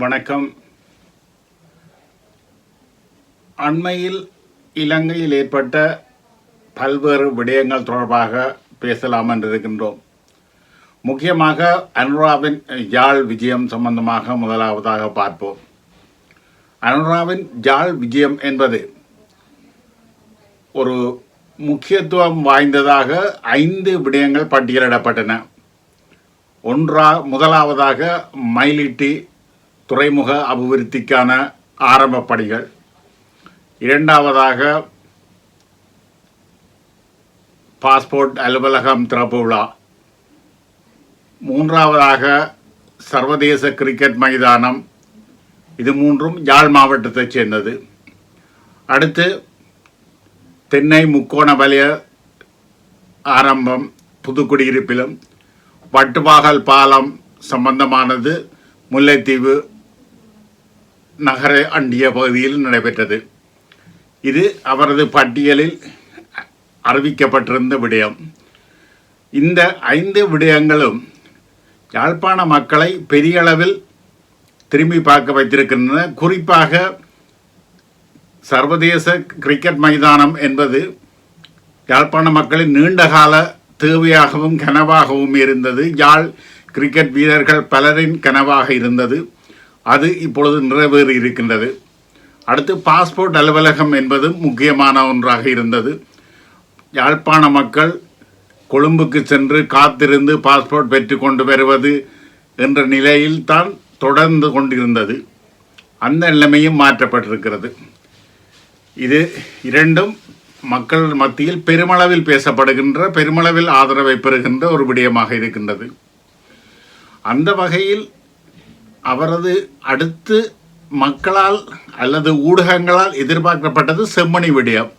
வணக்கம். அண்மையில் இலங்கையில் ஏற்பட்ட பல்வேறு விடயங்கள் தொடர்பாக பேசலாம் என்று இருக்கின்றோம் முக்கியமாக அனுராவின் யாழ் விஜயம் சம்பந்தமாக முதலாவதாக பார்ப்போம். அனுராவின் யாழ் விஜயம் என்பது ஒரு முக்கியத்துவம் வாய்ந்ததாக ஐந்து விடயங்கள் பட்டியலிடப்பட்டன. ஒன்றா முதலாவதாக மயிலிட்டி துறைமுக அபிவிருத்திக்கான ஆரம்ப பணிகள் இரண்டாவதாக பாஸ்போர்ட் அலுவலகம் திறப்பு விழா மூன்றாவதாக சர்வதேச கிரிக்கெட் மைதானம். இது மூன்றும் யாழ் மாவட்டத்தைச் சேர்ந்தது. அடுத்து தென்னை முக்கோண வலய ஆரம்பம் புதுக்குடியிருப்பிலும் வட்டுவாகல் பாலம் சம்பந்தமானது முல்லைத்தீவு நகர அண்டிய பகுதியில் நடைபெற்றது. இது அவரது பட்டியலில் அறிவிக்கப்பட்டிருந்த விடயம். இந்த ஐந்து விடயங்களும் யாழ்ப்பாண மக்களை பெரிய அளவில் திரும்பி பார்க்க வைத்திருக்கின்றன. குறிப்பாக சர்வதேச கிரிக்கெட் மைதானம் என்பது யாழ்ப்பாண மக்களின் நீண்டகால தேவையாகவும் கனவாகவும் இருந்தது. யாழ் கிரிக்கெட் வீரர்கள் பலரின் கனவாக இருந்தது. அது இப்பொழுது நிறைவேறி இருக்கின்றது. அடுத்து பாஸ்போர்ட் அலுவலகம் என்பதும் முக்கியமான ஒன்றாக இருந்தது. யாழ்ப்பாண மக்கள் கொழும்புக்கு சென்று காத்திருந்து பாஸ்போர்ட் பெற்று கொண்டு வருவது என்ற நிலையில் தான் தொடர்ந்து கொண்டிருந்தது. அந்த நிலைமையும் மாற்றப்பட்டிருக்கிறது. இது இரண்டும் மக்கள் மத்தியில் பெருமளவில் பேசப்படுகின்ற பெருமளவில் ஆதரவை பெறுகின்ற ஒரு விடயமாக இருக்கின்றது. அந்த வகையில் அவரது அடுத்து மக்களால் அல்லது ஊடகங்களால் எதிர்பார்க்கப்பட்டது செம்மணி விடயம்.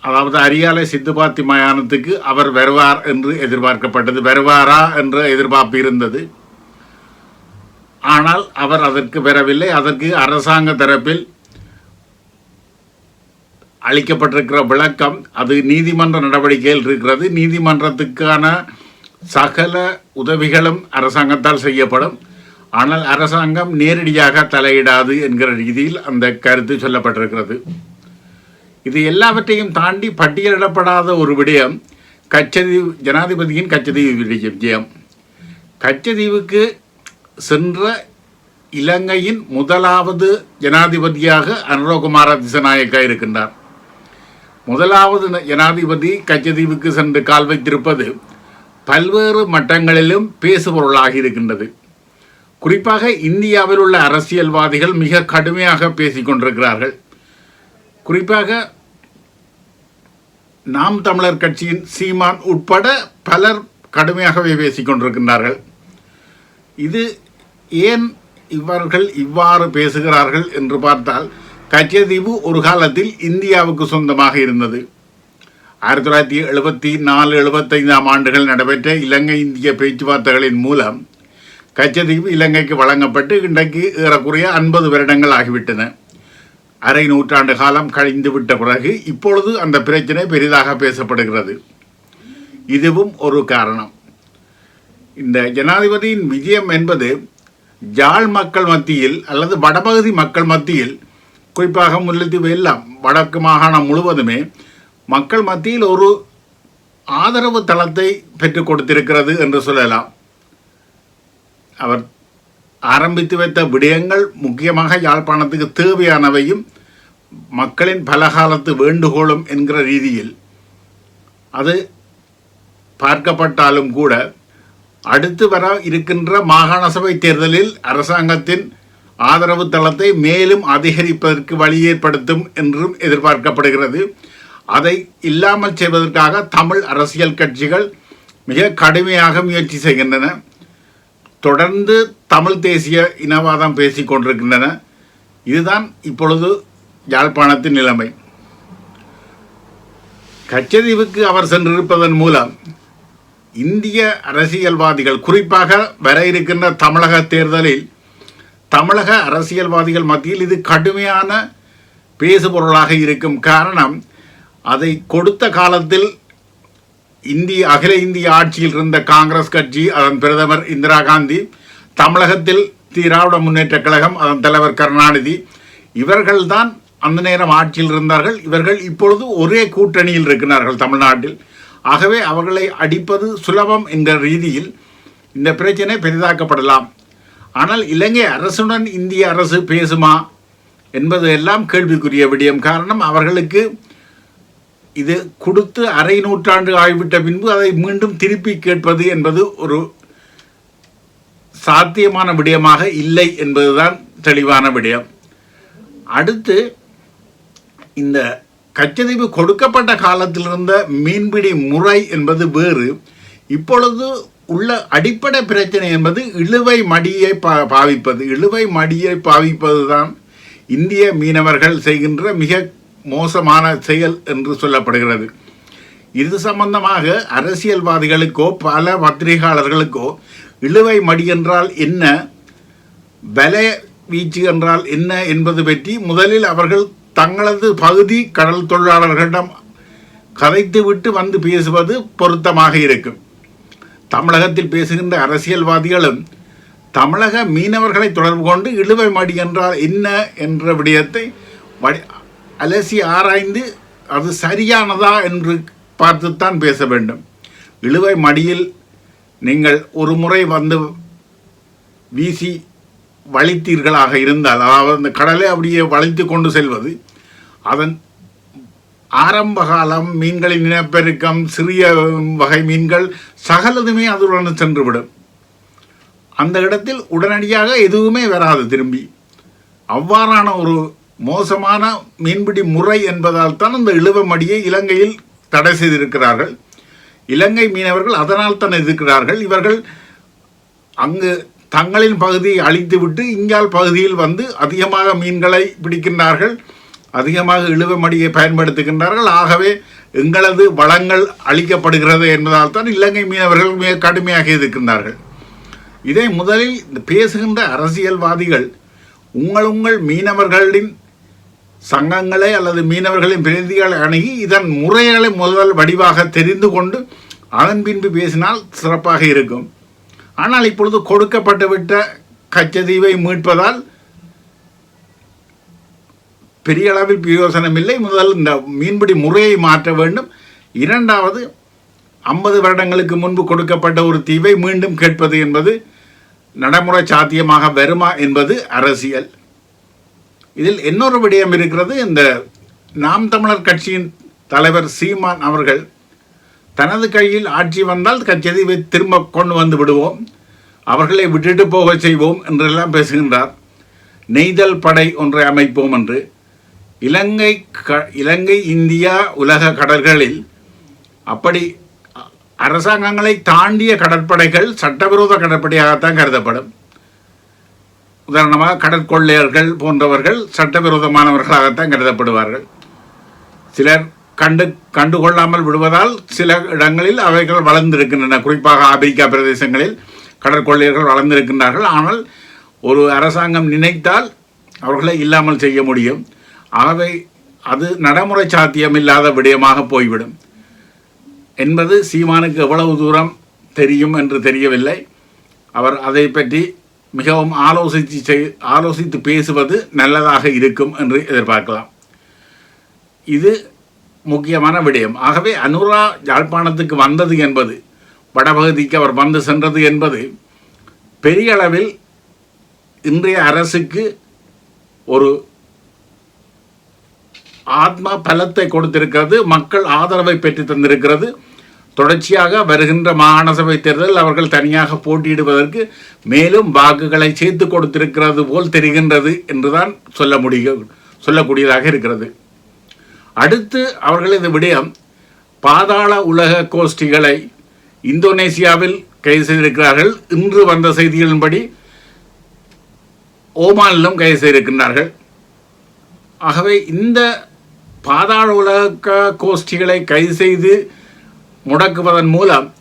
அதாவது அரியாலை சித்துபாத்தி மயானத்துக்கு அவர் வருவார் என்று எதிர்பார்க்கப்பட்டது வருவாரா என்ற எதிர்பார்ப்பு இருந்தது. ஆனால் அவர் அதற்கு வரவில்லை. அதற்கு அரசாங்க தரப்பில் அளிக்கப்பட்டிருக்கிற விளக்கம் அது நீதிமன்ற நடவடிக்கையில் இருக்கிறது. நீதிமன்றத்துக்கான சகல உதவிகளும் அரசாங்கத்தால் செய்யப்படும். ஆனால் அரசாங்கம் நேரடியாக தலையிடாது என்கிற ரீதியில் அந்த கருத்து சொல்லப்பட்டிருக்கிறது. இது எல்லாவற்றையும் தாண்டி பட்டியலிடப்படாத ஒரு விடயம் கச்சதீவு ஜனாதிபதியின் கச்சதீவு விஜயம். கச்சதீவுக்கு சென்ற இலங்கையின் முதலாவது ஜனாதிபதியாக அனுரகுமார திசநாயக்கா இருக்கின்றார். முதலாவது ஜனாதிபதி கச்சதீவுக்கு சென்று கால் வைத்திருப்பது பல்வேறு மட்டங்களிலும் பேசுபொருளாக இருக்கின்றது. குறிப்பாக இந்தியாவில் உள்ள அரசியல்வாதிகள் மிக கடுமையாக பேசிக்கொண்டிருக்கிறார்கள் குறிப்பாக நாம் தமிழர் கட்சியின் சீமான் உட்பட பலர் கடுமையாகவே பேசிக் கொண்டிருக்கின்றார்கள். இது ஏன் இவர்கள் இவ்வாறு பேசுகிறார்கள் என்று பார்த்தால் கச்சதீவு ஒரு காலத்தில் இந்தியாவுக்கு சொந்தமாக இருந்தது. ஆயிரத்தி தொள்ளாயிரத்தி எழுபத்தி நாலு எழுபத்தைந்தாம் ஆண்டுகள் நடைபெற்ற இலங்கை இந்திய பேச்சுவார்த்தைகளின் மூலம் கச்சதீவு இலங்கைக்கு வழங்கப்பட்டு இன்றைக்கு ஏறக்குறைய ஐம்பது வருடங்கள் ஆகிவிட்டன. அரை நூற்றாண்டு காலம் கழிந்து விட்ட பிறகு இப்பொழுது அந்த பிரச்சனை பெரிதாக பேசப்படுகிறது. இதுவும் ஒரு காரணம். இந்த ஜனாதிபதியின் விஜயம் என்பது ஜாழ் மக்கள் மத்தியில் அல்லது வடபகுதி மக்கள் மத்தியில் குறிப்பாக முல்லைத்தீவு எல்லாம் வடக்கு மாகாணம் முழுவதுமே மக்கள் மத்தியில் ஒரு ஆதரவு தளத்தை பெற்றுக் கொடுத்திருக்கிறது என்று சொல்லலாம். அவர் ஆரம்பித்து வைத்த விடயங்கள் முக்கியமாக யாழ்ப்பாணத்துக்கு தேவையானவையும் மக்களின் பலகாலத்து வேண்டுகோளும் என்கிற ரீதியில் அது பார்க்கப்பட்டாலும் கூட அடுத்து வர இருக்கின்ற மாகாண சபை தேர்தலில் அரசாங்கத்தின் ஆதரவு தளத்தை மேலும் அதிகரிப்பதற்கு வழி ஏற்படுத்தும் என்றும் எதிர்பார்க்கப்படுகிறது. அதை இல்லாமல் செய்வதற்காக தமிழ் அரசியல் கட்சிகள் மிக கடுமையாக முயற்சி செய்கின்றன. தொடர்ந்து தமிழ் தேசிய இனவாதம் பேசிக் கொண்டிருக்கின்றன. இதுதான் இப்பொழுது யாழ்ப்பாணத்தின் நிலைமை. கச்சதீவுக்கு அவர் சென்றிருப்பதன் மூலம் இந்திய அரசியல்வாதிகள் குறிப்பாக வர இருக்கின்ற தமிழக தேர்தலில் தமிழக அரசியல்வாதிகள் மத்தியில் இது கடுமையான பேசுபொருளாக இருக்கும் காரணம் அதை கொடுத்த காலத்தில் இந்திய அகில இந்திய ஆட்சியில் இருந்த காங்கிரஸ் கட்சி அதன் பிரதமர் இந்திரா காந்தி தமிழகத்தில் திராவிட முன்னேற்ற கழகம் அதன் தலைவர் கருணாநிதி இவர்கள்தான் அந்த நேரம் ஆட்சியில் இருந்தார்கள். இவர்கள் இப்பொழுது ஒரே கூட்டணியில் இருக்கிறார்கள் தமிழ்நாட்டில். ஆகவே அவர்களை அடிப்பது சுலபம் என்ற ரீதியில் இந்த பிரச்சனை பெரிதாக்கப்படலாம். ஆனால் இலங்கை அரசுடன் இந்திய அரசு பேசுமா என்பது எல்லாம் கேள்விக்குரிய விடயம். காரணம் அவர்களுக்கு இது கொடுத்து அரை நூற்றாண்டு ஆகிவிட்ட பின்பு அதை மீண்டும் திருப்பி கேட்பது என்பது ஒரு சாத்தியமான விடயமாக இல்லை என்பதுதான் தெளிவான விடயம். அடுத்து இந்த கச்சதீவு கொடுக்கப்பட்ட காலத்தில் இருந்த மீன்பிடி முறை என்பது வேறு. இப்பொழுது உள்ள அடிப்படை பிரச்சனை என்பது இழுவை மடியை பா பாவிப்பது. இழுவை மடியை பாவிப்பது தான் இந்திய மீனவர்கள் செய்கின்ற மிக மோசமான செயல் என்று சொல்லப்படுகிறது. இது சம்பந்தமாக அரசியல்வாதிகளுக்கோ பல பத்திரிகையாளர்களுக்கோ இழுவை மடி என்றால் என்ன வலை வீச்சு என்றால் என்ன என்பது பற்றி முதலில் அவர்கள் தங்களது பகுதி கடல் தொழிலாளர்களிடம் கதைத்துவிட்டு வந்து பேசுவது பொருத்தமாக இருக்கும். தமிழகத்தில் பேசுகின்ற அரசியல்வாதிகளும் தமிழக மீனவர்களை தொடர்பு கொண்டு இழுவை மடி என்றால் என்ன என்ற விடயத்தை வடி- அலசி ஆராய்ந்து அது சரியானதா என்று பார்த்துத்தான் பேச வேண்டும். இழுவை மடியில் நீங்கள் ஒரு முறை வந்து வீசி வளைத்தீர்களாக இருந்தால் அதாவது அந்த கடலை அப்படியே வளைத்து கொண்டு செல்வது அதன் ஆரம்ப காலம் மீன்களின் இனப்பெருக்கம் சிறிய வகை மீன்கள் சகலதுமே அதுடன் சென்றுவிடும். அந்த இடத்தில் உடனடியாக எதுவுமே வராது திரும்பி. அவ்வாறான ஒரு மோசமான மீன்பிடி முறை என்பதால் தான் அந்த இழுவமடியை இலங்கையில் தடை செய்திருக்கிறார்கள். இலங்கை மீனவர்கள் அதனால் தான் எதிர்க்கிறார்கள். இவர்கள் அங்கு தங்களின் பகுதியை அழித்துவிட்டு இங்கால் பகுதியில் வந்து அதிகமாக மீன்களை பிடிக்கின்றார்கள். அதிகமாக இழுவமடியை பயன்படுத்துகின்றார்கள். ஆகவே எங்களது வளங்கள் அழிக்கப்படுகிறது என்பதால் தான் இலங்கை மீனவர்கள் மிக கடுமையாக எதிர்க்கின்றார்கள். இதை முதலில் இந்த பேசுகின்ற அரசியல்வாதிகள் உங்கள் உங்கள் மீனவர்களின் சங்கங்களை அல்லது மீனவர்களின் பிரதிகளை அணுகி இதன் முறைகளை முதல் வடிவாக தெரிந்து கொண்டு அதன் பின்பு பேசினால் சிறப்பாக இருக்கும். ஆனால் இப்பொழுது கொடுக்கப்பட்டுவிட்ட கச்சதீவை மீட்பதால் பெரிய அளவில் பிரயோசனம் இல்லை. முதல் இந்த மீன்பிடி முறையை மாற்ற வேண்டும். இரண்டாவது ஐம்பது வருடங்களுக்கு முன்பு கொடுக்கப்பட்ட ஒரு தீவை மீண்டும் கேட்பது என்பது நடைமுறை சாத்தியமாக வருமா என்பது அரசியல். இதில் இன்னொரு விடயம் இருக்கிறது இந்த நாம் தமிழர் கட்சியின் தலைவர் சீமான் அவர்கள் தனது கையில் ஆட்சி வந்தால் கட்சியை திரும்ப கொண்டு வந்து விடுவோம் அவர்களை விட்டுட்டு போக செய்வோம் என்றெல்லாம் பேசுகின்றார். நெய்தல் படை ஒன்றை அமைப்போம் என்று. இலங்கை க இலங்கை இந்தியா உலக கடல்களில் அப்படி அரசாங்கங்களை தாண்டிய கடற்படைகள் சட்டவிரோத கடற்படையாகத்தான் கருதப்படும். உதாரணமாக கடற்கொள்ளையர்கள் போன்றவர்கள் சட்டவிரோதமானவர்களாகத்தான் கருதப்படுவார்கள். சிலர் கண்டு கண்டுகொள்ளாமல் விடுவதால் சில இடங்களில் அவைகள் வளர்ந்திருக்கின்றன. குறிப்பாக ஆப்பிரிக்கா பிரதேசங்களில் கடற்கொள்ளையர்கள் வளர்ந்திருக்கின்றார்கள். ஆனால் ஒரு அரசாங்கம் நினைத்தால் அவர்களை இல்லாமல் செய்ய முடியும். ஆகவே அது நடைமுறை சாத்தியமில்லாத விடயமாக போய்விடும். என்பது சீமானுக்கு எவ்வளவு தூரம் தெரியும் என்று தெரியவில்லை. அவர் அதை பற்றி மிகவும் ஆலோசித்து செய் ஆலோசித்து பேசுவது நல்லதாக இருக்கும் என்று எதிர்பார்க்கலாம். இது முக்கியமான விடயம். ஆகவே அனுரா யாழ்ப்பாணத்துக்கு வந்தது என்பது வடபகுதிக்கு அவர் வந்து சென்றது என்பது பெரிய அளவில் இன்றைய அரசுக்கு ஒரு ஆத்மா பலத்தை கொடுத்திருக்கிறது மக்கள் ஆதரவை பெற்று தந்திருக்கிறது தொடர்ச்சியாக வருகின்ற மாகாண சபை தேர்தல் அவர்கள் தனியாக போட்டியிடுவதற்கு மேலும் வாக்குகளை சேர்த்து கொடுத்திருக்கிறது போல் தெரிகின்றது என்றுதான் சொல்ல முடியும் சொல்லக்கூடியதாக இருக்கிறது. அடுத்து அவர்களது விடயம் பாதாள உலக கோஷ்டிகளை இந்தோனேசியாவில் கைது செய்திருக்கிறார்கள். இன்று வந்த செய்திகளின்படி ஓமானிலும் கைது செய்திருக்கின்றார்கள். ஆகவே இந்த பாதாள உலக கோஷ்டிகளை கைது செய்து முடக்குவதன் மூலம்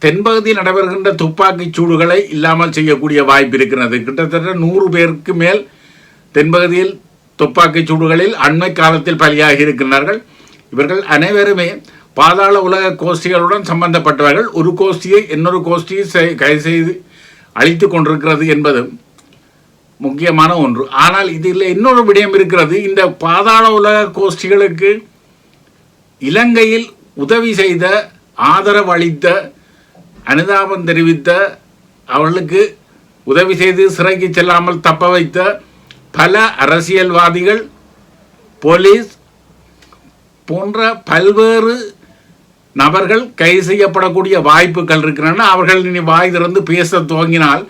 தென்பகுதியில் நடைபெறுகின்ற துப்பாக்கிச் சூடுகளை இல்லாமல் செய்யக்கூடிய வாய்ப்பு இருக்கிறது. கிட்டத்தட்ட நூறு பேருக்கு மேல் தென்பகுதியில் துப்பாக்கிச் சூடுகளில் அண்மை காலத்தில் பலியாகி இருக்கின்றார்கள். இவர்கள் அனைவருமே பாதாள உலக கோஷ்டிகளுடன் சம்பந்தப்பட்டவர்கள். ஒரு கோஷ்டியை இன்னொரு கோஷ்டியை செய்- கைது செய்து அழித்து கொண்டிருக்கிறது என்பதும் முக்கியமான ஒன்று. ஆனால் இதில் இன்னொரு விடயம் இருக்கிறது. இந்த பாதாள உலக கோஷ்டிகளுக்கு இலங்கையில் உதவி செய்த ஆதரவு அளித்த அனுதாபம் தெரிவித்த அவர்களுக்கு உதவி செய்து சிறைக்கு செல்லாமல் தப்ப வைத்த பல அரசியல்வாதிகள் போலீஸ் போன்ற பல்வேறு நபர்கள் கைது செய்யப்படக்கூடிய வாய்ப்புகள் இருக்கின்றன. அவர்கள் இனி வாய் திறந்து பேச துவங்கினால்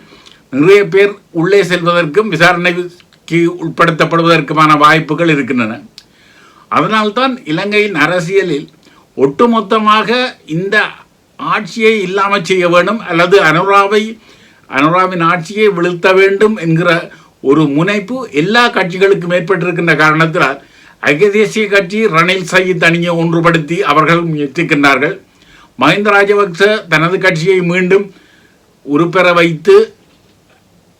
நிறைய பேர் உள்ளே செல்வதற்கும் விசாரணைக்கு உட்படுத்தப்படுவதற்குமான வாய்ப்புகள் இருக்கின்றன. அதனால்தான் இலங்கையின் அரசியலில் ஒட்டுமொத்தமாக இந்த ஆட்சியை இல்லாமல் செய்ய வேண்டும் அல்லது அனுராவை அனுராவின் ஆட்சியை வீழ்த்த வேண்டும் என்கிற ஒரு முனைப்பு எல்லா கட்சிகளுக்கும் ஏற்பட்டிருக்கின்ற காரணத்தினால் ஐக்கிய தேசிய கட்சி ரணில் சயீத் அணியை ஒன்றுபடுத்தி அவர்கள் முயற்சிக்கின்றார்கள். மஹிந்த ராஜபக்ச தனது கட்சியை மீண்டும் உருப்பெற வைத்து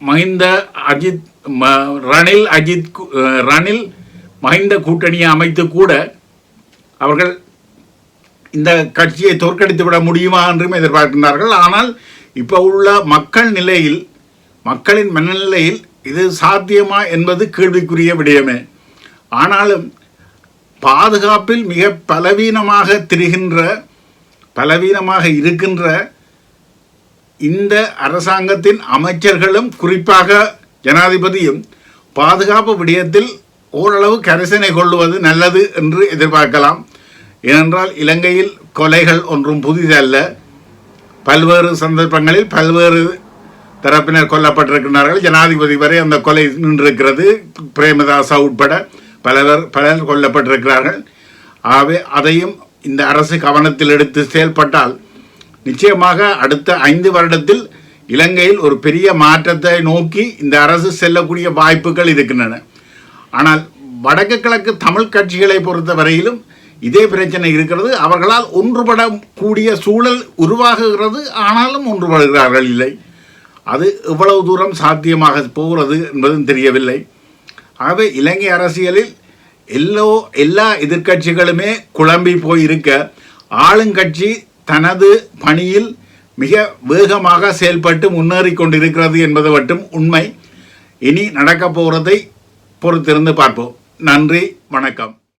மஹிந்த அஜித் ம- ரணில் அஜித் ரணில் மஹிந்த கூட்டணியை அமைத்து கூட அவர்கள் இந்த கட்சியை தோற்கடித்து விட முடியுமா என்றும் எதிர்பார்க்கின்றார்கள். ஆனால் இப்போ உள்ள மக்கள் நிலையில் மக்களின் மனநிலையில் இது சாத்தியமா என்பது கேள்விக்குரிய விடயமே. ஆனாலும் பாதுகாப்பில் மிக பலவீனமாக திரிகின்ற பலவீனமாக இருக்கின்ற இந்த அரசாங்கத்தின் அமைச்சர்களும் குறிப்பாக ஜனாதிபதியும் பாதுகாப்பு விடயத்தில் ஓரளவு கரிசனை கொள்வது நல்லது என்று எதிர்பார்க்கலாம். ஏனென்றால் இலங்கையில் கொலைகள் ஒன்றும் புதிதல்ல. பல்வேறு சந்தர்ப்பங்களில் பல்வேறு தரப்பினர் கொல்லப்பட்டிருக்கிறார்கள் ஜனாதிபதி வரை அந்த கொலை நின்றிருக்கிறது. பிரேமதாசா உட்பட பலவர் பலர் கொல்லப்பட்டிருக்கிறார்கள். ஆகவே அதையும் இந்த அரசு கவனத்தில் எடுத்து செயல்பட்டால் நிச்சயமாக அடுத்த ஐந்து வருடத்தில் இலங்கையில் ஒரு பெரிய மாற்றத்தை நோக்கி இந்த அரசு செல்லக்கூடிய வாய்ப்புகள் இருக்கின்றன. ஆனால் வடக்கு கிழக்கு தமிழ் கட்சிகளை பொறுத்த வரையிலும் இதே பிரச்சனை இருக்கிறது. அவர்களால் ஒன்றுபடக்கூடிய சூழல் உருவாகுகிறது. ஆனாலும் ஒன்றுபடுகிறார்கள் இல்லை. அது எவ்வளவு தூரம் சாத்தியமாக போகிறது என்பதும் தெரியவில்லை. ஆகவே இலங்கை அரசியலில் எல்லோ எல்லா எதிர்க்கட்சிகளுமே குழம்பி போயிருக்க ஆளுங்கட்சி தனது பணியில் மிக வேகமாக செயல்பட்டு முன்னேறி கொண்டிருக்கிறது என்பது மட்டும் உண்மை. இனி நடக்கப் போகிறதை பொறுத்திருந்து பார்ப்போம். நன்றி வணக்கம்.